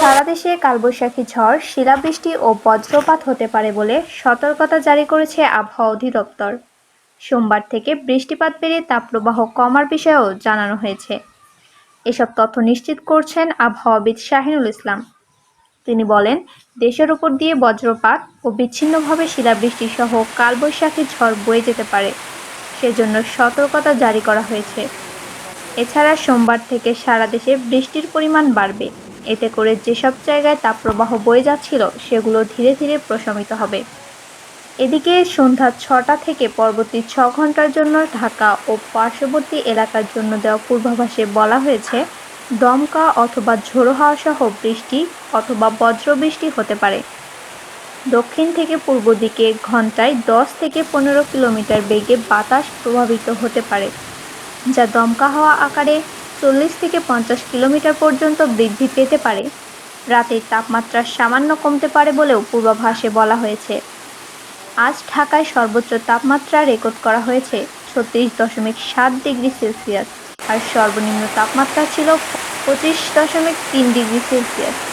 সারা দেশে কালবৈশাখী ঝড়, শিলাবৃষ্টি ও বজ্রপাত হতে পারে বলে সতর্কতা জারি করেছে আবহাওয়া অধিদপ্তর। সোমবার থেকে বৃষ্টিপাত বেড়ে তাপপ্রবাহ কমার বিষয়েও জানানো হয়েছে। এসব তথ্য নিশ্চিত করছেন আবহাওয়াবিদ শাহিনুল ইসলাম। তিনি বলেন, দেশের উপর দিয়ে বজ্রপাত ও বিচ্ছিন্নভাবে শিলাবৃষ্টি সহ কালবৈশাখী ঝড় বয়ে যেতে পারে। সেজন্য সতর্কতা জারি করা হয়েছে। এছাড়া সোমবার থেকে সারা দেশে বৃষ্টির পরিমাণ বাড়বে। এতে করে যেসব জায়গায় তাপপ্রবাহ বয়ে যাচ্ছিল, সেগুলো ধীরে ধীরে প্রশমিত হবে। এদিকে সন্ধ্যা ছটা থেকে পরবর্তী ছ ঘণ্টার জন্য ঢাকা ও পার্শ্ববর্তী এলাকার জন্য দেওয়া পূর্বাভাসে বলা হয়েছে, দমকা অথবা ঝোড়ো হাওয়া সহ বৃষ্টি অথবা বজ্রবৃষ্টি হতে পারে। দক্ষিণ থেকে পূর্ব দিকে ঘন্টায় দশ থেকে পনেরো কিলোমিটার বেগে বাতাস প্রভাবিত হতে পারে, যা দমকা হাওয়া আকারে চল্লিশ থেকে পঞ্চাশ কিলোমিটার পর্যন্ত বৃদ্ধি পেতে পারে। রাতের তাপমাত্রা সামান্য কমতে পারে বলেও পূর্বাভাসে বলা হয়েছে। আজ ঢাকায় সর্বোচ্চ তাপমাত্রা রেকর্ড করা হয়েছে ছত্রিশ দশমিক সাত ডিগ্রি সেলসিয়াস, আর সর্বনিম্ন তাপমাত্রা ছিল পঁচিশ দশমিক তিন ডিগ্রি সেলসিয়াস।